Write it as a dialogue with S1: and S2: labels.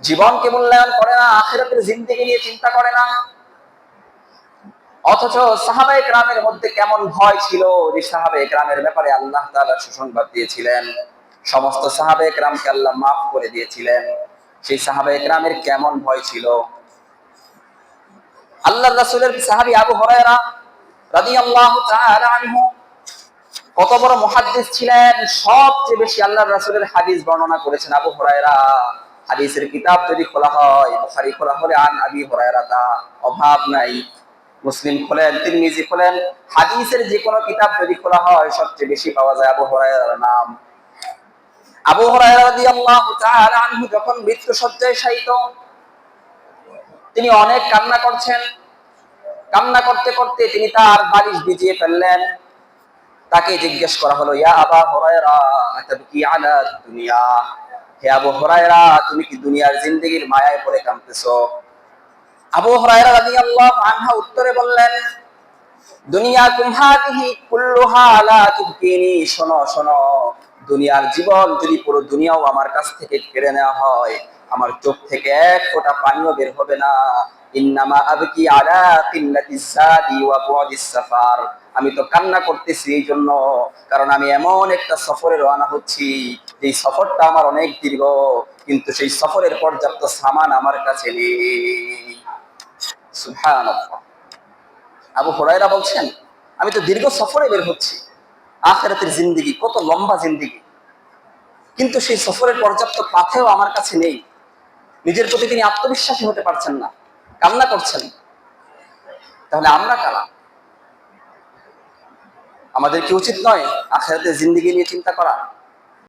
S1: জীবনকে মূল্যায়ন করে না, আখেরাতের জিন্দিগি নিয়ে চিন্তা করে না? অথচ সাহাবায়ে গ্রামের মধ্যে কেমন ভয় ছিল যে সাহাবায়ে গ্রামের ব্যাপারে আল্লাহ তাআলা সুসংবাদ দিয়েছিলেন। সমস্ত সাহাবায়ে গ্রামকে আল্লাহ মাফ করে দিয়েছিলেন। সেই সাহাবায়ে গ্রামের কেমন ভয় ছিল? আল্লাহ রাসূলের সাহাবী আবু হুরায়রা রাদিয়াল্লাহু তাআলা আনহু কত বড় মুহাদ্দিস ছিলেন, সবচেয়ে বেশি আল্লাহর রাসূলের হাদিস বর্ণনা করেছেন আবু হুরায়রা। হাদিসের কিতাব যদি খোলা হয়, বুখারী খোলা হলে আন আবি হুরায়রা তা অভাব নাই। মুসলিম খোলেন, তিরমিজি খোলেন, হাদিসের যে কোনো কিতাব যদি খোলা হয়, সবচেয়ে বেশি পাওয়া যায় আবু হুরায়রার নাম। আবু হুরায়রা রাদিয়াল্লাহু তাআলা আনহু যখন মৃত্যু সজ্জায় শায়িত, তিনি অনেক কান্না করছেন। কান্না করতে করতে তিনি তার বালিশ ভিজিয়ে ফেললেন। তাকে জিজ্ঞেস করা হলো, ইয়া আবা হুরায়রা, আতাবকি আলা দুনিয়া? হে আবু হরায়রা, তুমি কি দুনিয়ার জিন্দগির মায়ায় পড়ে কাঁদতেছ? আবু হুরায়রা আনহা উত্তরে বললেন দুনিয়া কুল্লুহা শোনো শোনো, দুনিয়ার জীবন যদি পুরো দুনিয়াও আমার কাছ থেকে কেড়ে নেওয়া হয়, আমার চোখ থেকে এক ফোঁটা পানিও বের হবে না। ইন্নামা আবকি আলা কিল্লাতি সাদি ওয়া সাফার। আমি তো কান্না করতেছি এই জন্য, কারণ আমি এমন একটা সফরে রওনা হচ্ছি যে সফরটা আমার অনেক দীর্ঘ, কিন্তু সেই সফরের পর্যাপ্ত সামান আমার কাছে নেই। আবু হরাইরা বলছেন, আমি তো দীর্ঘ সফরে বের হচ্ছি। আখেরাতের জিন্দিগি, কত লম্বা জিন্দিগি। কিন্তু সেই সফরের পর্যাপ্ত পাথেও আমার কাছে নেই। নিজের প্রতি তিনি আত্মবিশ্বাসী হতে পারছেন না। কান্না করছেন। তাহলে আমরা কারা? আমাদের কি উচিত নয় আখেরাতে জিন্দিগি নিয়ে চিন্তা করা?